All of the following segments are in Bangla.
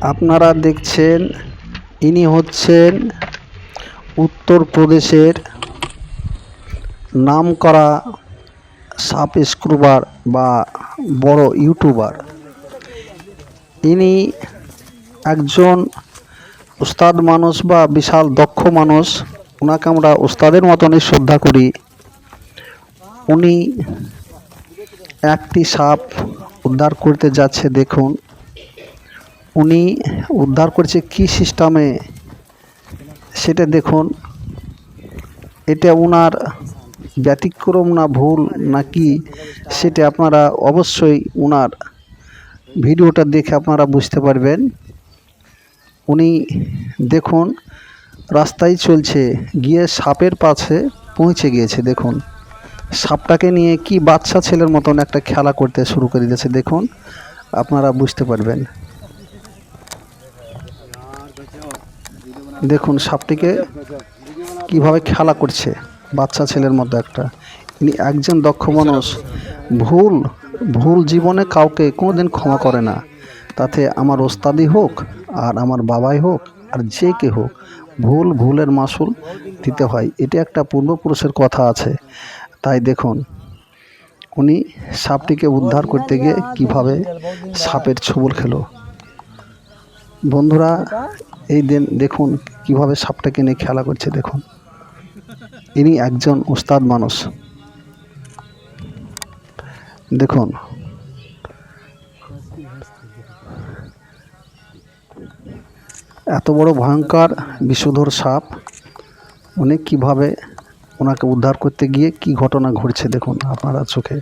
আপনারা দেখছেন, ইনি হচ্ছেন উত্তরপ্রদেশের নামকরা সাপ স্ক্রুবার বা বড় ইউটিউবার। ইনি একজন উস্তাদ মানুষ বা বিশাল দক্ষ মানুষ। ওনাকে আমরা উস্তাদের মতনই শ্রদ্ধা করি। উনি একটি সাপ উদ্ধার করতে যাচ্ছে, দেখুন। উনি উদ্ধার করছে কি সিস্টেমে, সেটা দেখুন। এটা ওনার ব্যতিক্রম না ভুল নাকি সেটা আপনারা অবশ্যই ওনার ভিডিওটা দেখে আপনারা বুঝতে পারবেন। উনি দেখুন, রাস্তায় চলছে, গিয়ে সাপের পাশে পৌঁছে গিয়েছে, দেখুন। সাপটাকে নিয়ে কি বাচ্চা ছেলের মতন একটা খেলা করতে শুরু করে দিয়েছে, দেখুন। আপনারা বুঝতে পারবেন। দেখুন, সাপটিকে কীভাবে খেলা করছে, বাচ্চা ছেলের মধ্যে একটা। ইনি একজন দক্ষ মানুষ, ভুল ভুল জীবনে কাউকে কোনোদিন ক্ষমা করে না। তাতে আমার ওস্তাদি হোক, আর আমার বাবাই হোক, আর যে কে হোক, ভুল ভুলের মাসুল দিতে হয়। এটা একটা পূর্বপুরুষের কথা আছে। তাই দেখুন, উনি সাপটিকে উদ্ধার করতে গিয়ে কীভাবে সাপের ছবল খেলো। বন্ধুরা এই দিন, দেখুন কীভাবে সাপটাকে নিয়ে খেলা করছে, দেখুন। ইনি একজন উস্তাদ মানুষ। দেখুন। এত বড় ভয়ঙ্কর বিষধর সাপ। উনি কীভাবে ওনাকে উদ্ধার করতে গিয়ে কি ঘটনা ঘটছে, দেখুন আপনারা চোখে।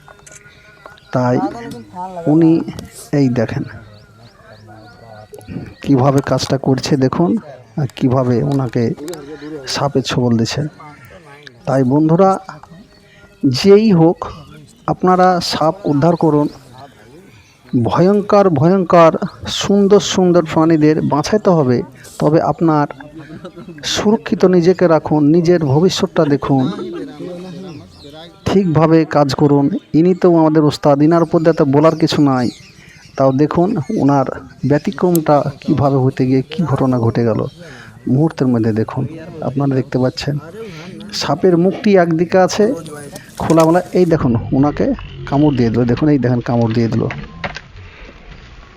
তাই উনি এই দেখেন। কীভাবে কাজটা করছে দেখুন, আর কীভাবে ওনাকে সাপের ছবল দিচ্ছে তাই বন্ধুরা, যেই হোক, আপনারা সাপ উদ্ধার করুন। ভয়ঙ্কর ভয়ঙ্কর, সুন্দর সুন্দর প্রাণীদের বাঁচাইতে হবে। তবে আপনার সুরক্ষিত নিজেকে রাখুন, নিজের ভবিষ্যৎটা দেখুন। ঠিকভাবে কাজ করুন। ইনি তো আমাদের ওস্তাদ, ইনার উপর বলার কিছু নাই। তাও দেখুন ওনার ব্যতিক্রমটা কীভাবে হতে গিয়ে কি ঘটনা ঘটে গেল। মুহূর্তের মধ্যে দেখুন, আপনারা দেখতে পাচ্ছেন, সাপের মুখটি একদিকে আছে, খোলামেলা, এই দেখুন ওনাকে কামড় দিয়ে দিল, দেখুন এই দেখেন কামড় দিয়ে দিল।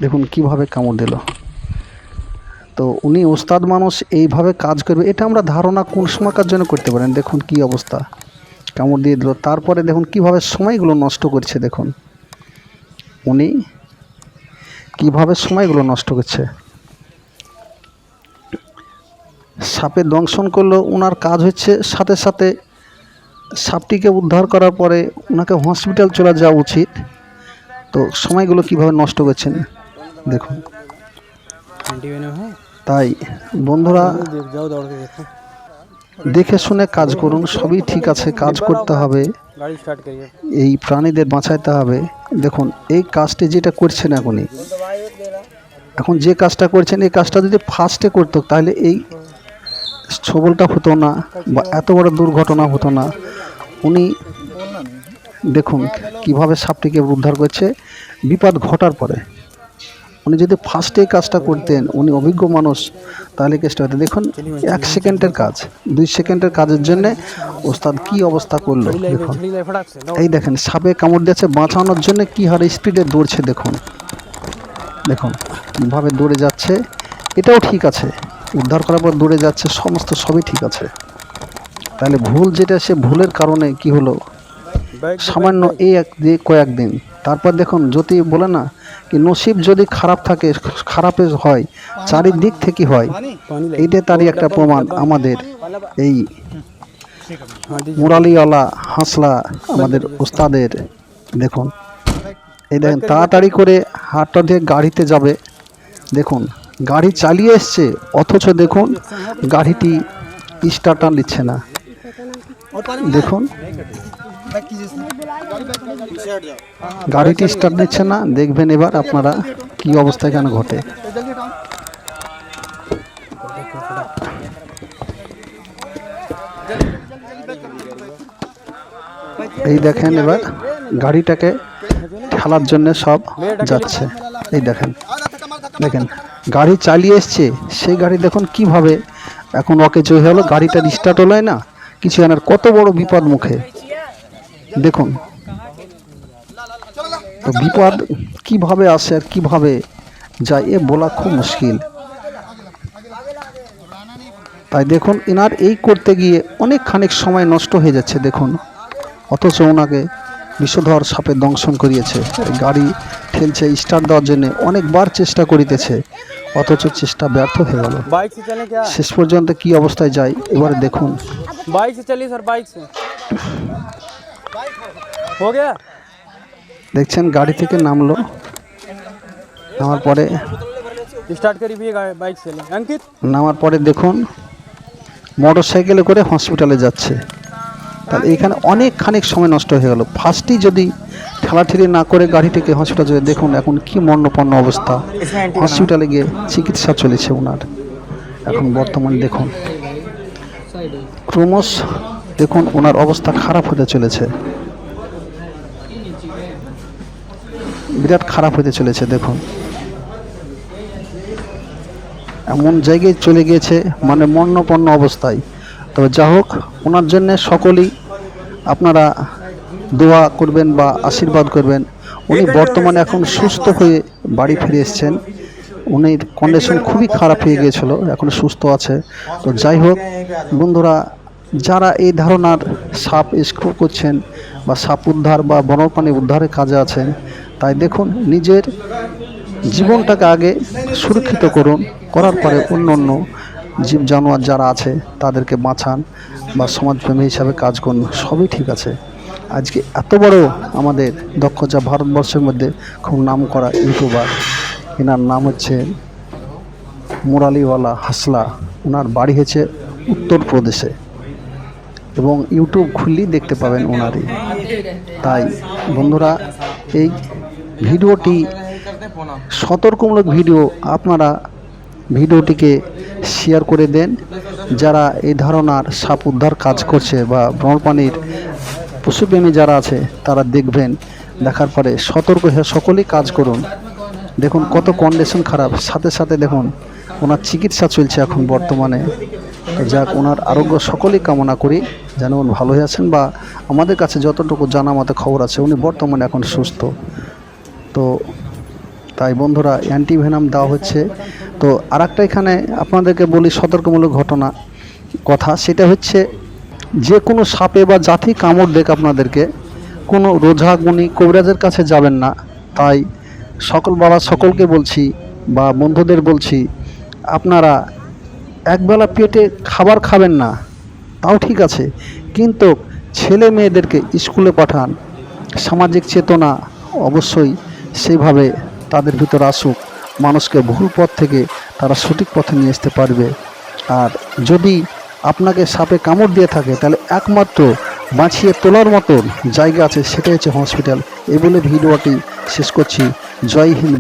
দেখুন কীভাবে কামড় দিল। তো উনি ওস্তাদ মানুষ, এইভাবে কাজ করবে, এটা আমরা ধারণা কোন সময়কার জন্য করতে পারেন? দেখুন কি অবস্থা, কামড় দিয়ে দিল। তারপরে দেখুন কীভাবে সময়গুলো নষ্ট করছে, দেখুন। উনি কীভাবে সময়গুলো নষ্ট করছে? সাপে দংশন করল ওনার কাজ হচ্ছে সাথে সাথে সাপটিকে উদ্ধার করার পরে ওনাকে হসপিটাল চলে যাওয়া উচিত। তো সময়গুলো কীভাবে নষ্ট করছেন? দেখুন। তাই বন্ধুরা দেখে শুনে কাজ করুন সবই ঠিক আছে কাজ করতে হবে। এই প্রাণীদের বাঁচাইতে হবে। দেখুন এই কাজটি যেটা করছেন এখনই। এখন যে কাজটা করছেন এই কাজটা যদি ফার্স্টে করতো তাহলে এই ছবলটা হতো না বা এত বড় দুর্ঘটনা হতো না। উনি দেখুন কীভাবে সাপটিকে উদ্ধার করছে। বিপদ ঘটার পরে। উনি যদি ফার্স্টে কাজটা করতেন উনি অভিজ্ঞ মানুষ তাহলে কেসটা হতেন দেখুন এক সেকেন্ডের কাজ দুই সেকেন্ডের কাজের জন্যে ওস্তাদ কি অবস্থা করল দেখুন। এই দেখেন সাপে কামড় দিয়েছে বাঁচানোর জন্য কী হারে স্পিডে দৌড়ছে দেখুন। দেখুন কীভাবে দৌড়ে যাচ্ছে এটাও ঠিক আছে। উদ্ধার করার পর দৌড়ে যাচ্ছে সমস্ত সবই ঠিক আছে। তাহলে ভুল যেটা সে ভুলের কারণে কি হলো? সামান্য এই এক দিয়ে কয়েকদিন তারপর দেখুন যদি বলে না কি নসিব যদি খারাপ থাকে খারাপে হয় চারিদিক থেকে হয় এইটা তারই একটা প্রমাণ আমাদের এই মুরালিওয়ালা হাসলা আমাদের ওস্তাদের দেখুন। এই দেখেন তাড়াতাড়ি করে হাটটা দিয়ে গাড়িতে যাবে। দেখুন গাড়ি চালিয়ে এসছে অথচ দেখুন গাড়িটি স্টার্টার নিচ্ছে না। দেখুন গাড়িটি স্টার্ট নিচ্ছে না, দেখবেন এবার আপনারা কি অবস্থা কেন ঘটে। এই দেখেন এবার গাড়িটাকে ঠেলার জন্য সব যাচ্ছে। এই দেখেন দেখেন, গাড়ি চালিয়ে এসছে, সেই গাড়ি দেখুন কীভাবে এখন ওকে জয় হলো, গাড়িটা স্টার্ট হলো না, কিছু জানার কত বড় বিপদ মুখে। দেখুন তো বিপদ কীভাবে আসে আর কীভাবে যায় এ বলা খুব মুশকিল। তাই দেখুন এনার এই করতে গিয়ে অনেক খানিক সময় নষ্ট হয়ে যাচ্ছে দেখুন। অথচ ওনাকে বিষধর সাপে দংশন করিয়েছে। গাড়ি ঠেলছে স্টার্ট দেওয়ার জন্য অনেকবার চেষ্টা করিতেছে অথচ চেষ্টা ব্যর্থ হয়ে গেল। শেষ পর্যন্ত কি অবস্থায় যায় এবারে দেখুন। বাইক চালিয়ে স্যার বাইক দেখছেন গাড়ি থেকে নামলো নামার পরে নামার পরে দেখুন মোটর সাইকেলে করে হসপিটালে যাচ্ছে তাহলে এখানে অনেক খানিক সময় নষ্ট হয়ে গেল। ফার্স্টই যদি ঠেলাঠেলি না করে গাড়িটিকে হসপিটাল যেতে দেখুন এখন কি মর্ণপন্ন অবস্থা। হসপিটালে গিয়ে চিকিৎসা চলেছে ওনার এখন বর্তমানে দেখুন। ক্রমশ দেখুন ওনার অবস্থা খারাপ হতে চলেছে। বিরাট খারাপ হতে চলেছে দেখুন। এমন জায়গায় চলে গিয়েছে মানে মর্ণপন্ন অবস্থায়। তবে যা হোক ওনার জন্য সকলেই আপনারা দোয়া করবেন বা আশীর্বাদ করবেন। উনি বর্তমানে এখন সুস্থ হয়ে বাড়ি ফিরে এসেছেন। উনির কন্ডিশন খুবই খারাপ হয়ে গিয়েছিল এখন সুস্থ আছে। তো যাই হোক বন্ধুরা যারা এই ধারণার সাপ স্ক্রু করছেন বা সাপ উদ্ধার বা বনপ্রাণী উদ্ধারের কাজে আছেন তাই দেখুন, নিজের জীবনটাকে আগে সুরক্ষিত করুন, করার পরে অন্য অন্য জীব জানোয়ার যারা আছে, তাদেরকে বাঁচান বা সমাজপ্রেমী হিসাবে কাজ করুন, সবই ঠিক আছে। আজকে এত বড় আমাদের দক্ষ যা ভারতবর্ষের মধ্যে খুব নাম করা ইউটিউবার, এনার নাম হচ্ছে মুরালিওয়ালা হাসলা। ওনার বাড়ি হচ্ছে উত্তরপ্রদেশে এবং ইউটিউব খুললেই দেখতে পাবেন ওনারই। তাই বন্ধুরা, এই ভিডিওটি সতর্কমূলক ভিডিও আপনারা ভিডিওটিকে শেয়ার করে দেন। যারা এই ধারণার সাপ উদ্ধার কাজ করছে বা ব্রহ্মপানির পশুপ্রেমী যারা আছে, তারা দেখবেন, দেখার পরে সতর্ক হয়ে সকলেই কাজ করুন। দেখুন কত কন্ডিশন খারাপ। সাথে সাথে দেখুন, ওনার চিকিৎসা চলছে এখন বর্তমানে। যাক, ওনার আরোগ্য সকলেই কামনা করি, যেন উনি ভালো হয়ে আছেন বা আমাদের কাছে যতটুকু জানা মতো খবর আছে, উনি বর্তমানে এখন সুস্থ। তো তাই বন্ধুরা অ্যান্টিভেনাম দেওয়া হচ্ছে। তো আর এখানে আপনাদেরকে বলি সতর্কমূলক ঘটনা, কথা সেটা হচ্ছে যে কোনো সাপে বা জাতি কামড় দেখ আপনাদেরকে, কোনো রোজা গুণী কবিরাজের কাছে যাবেন না। তাই সকল বাবা সকলকে বলছি বা বন্ধুদের বলছি, আপনারা একবেলা পেটে খাবার খাবেন না, তাও ঠিক আছে। কিন্তু ছেলে মেয়েদেরকে স্কুলে পাঠান, সামাজিক চেতনা অবশ্যই সেইভাবে তাদের ভিতর আসুক, মানুষকে ভুল পথ থেকে তারা সঠিক পথে নিয়ে আসতে পারবে। আর যদি আপনাকে সাপে কামড় দিয়ে থাকে, তাহলে একমাত্র বাঁচিয়ে তোলার মতন জায়গা আছে, সেটাই হচ্ছে হসপিটাল এই বলে ভিডিওটি শেষ করছি। জয় হিন্দ।